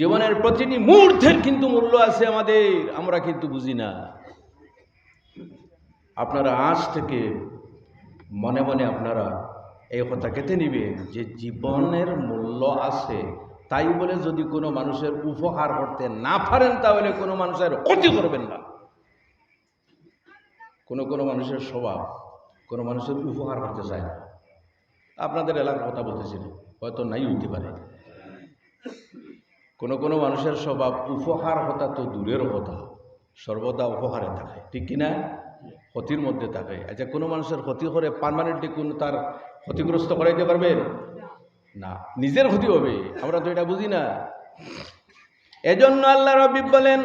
জীবনের প্রতিটি মুহূর্তের কিন্তু মূল্য আছে আমাদের, আমরা কিন্তু বুঝি না। আপনারা আজ থেকে মনে মনে আপনারা এই কথা কেটে নিবেন যে জীবনের মূল্য আছে। তাই বলে যদি কোনো মানুষের উপহার করতে না পারেন, তাহলে কোনো মানুষের ক্ষতি করবেন না। কোনো কোনো মানুষের স্বভাব, কোনো মানুষের উপহার করতে চায় না। আপনাদের এলাকার কথা বলতেছিল হয়তো নাই হইতে পারে। কোনো কোনো মানুষের স্বভাব উপহার হতা তো দূরের কথা সর্বদা উপহারে থাকে ঠিক কিনা ক্ষতির মধ্যে থাকে আচ্ছা কোনো মানুষের ক্ষতি করে পারমানেন্টলি কোন তার ক্ষতিগ্রস্ত করাইতে পারবেন না নিজের ক্ষতি হবে আমরা তো এটা বুঝি না এজন্য আল্লাহ রবি বলেন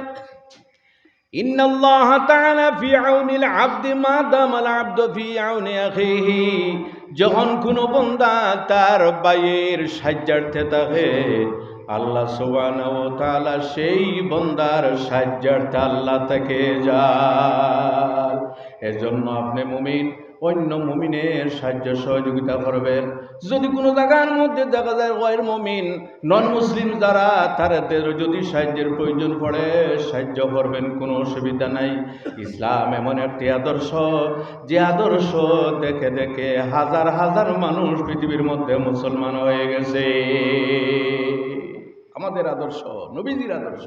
إن الله تعالى في عون العبد ما دام العبد في عون أخيه যখন কোনো বন্দা তার বাইয়ের সাহায্যার্থে থাকে আল্লাহ সুবহানাহু ও তালা সেই বন্দার সাহায্যার্থে আল্লাহ থেকে যায় এজন্য আপনি মুমিন, অন্য মুমিনের সাহায্য সহযোগিতা করবেন। যদি কোনো জায়গার মধ্যে দেখা যায় ওয়ের মমিন নন মুসলিম যারা তাদের যদি সাহায্যের প্রয়োজন পড়ে, সাহায্য করবেন, কোনো অসুবিধা নাই। ইসলাম এমন একটি আদর্শ, যে আদর্শ দেখে দেখে হাজার হাজার মানুষ পৃথিবীর মধ্যে মুসলমান হয়ে গেছে। আমাদের আদর্শ নবীজির আদর্শ